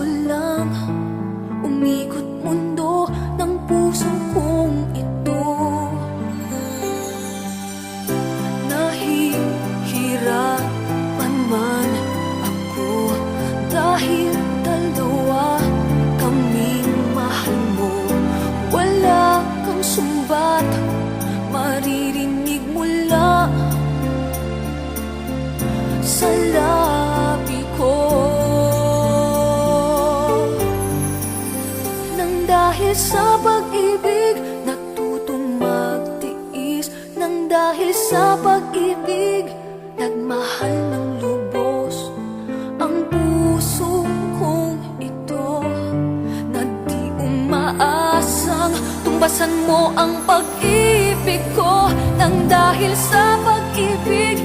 ko lang mundo ng puso kong ito. Nahihirapan man ako Dahil dalawa kaming mo. Wala kang sumbat Maririnig mula sa lahat pag-ibig Natutong magtiis Nang dahil sa pag-ibig. Nagmahal ng lubos Ang puso kong ito. Na di umaasang Tumbasan mo ang pag-ibig ko. Nang dahil sa pag-ibig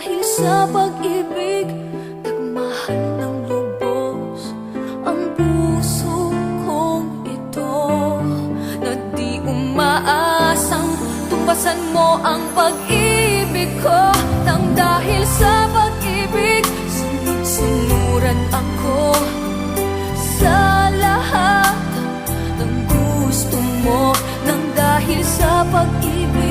dahil sa pag-ibig Nagmahal ng lubos Ang puso kong ito. Na di umaasang Tumbasan mo ang pag-ibig ko. Nang dahil sa pag-ibig Sunod-sunuran ako Sa lahat ng gusto mo. Nang dahil sa pag-ibig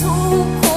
pag-ibig Nagmahal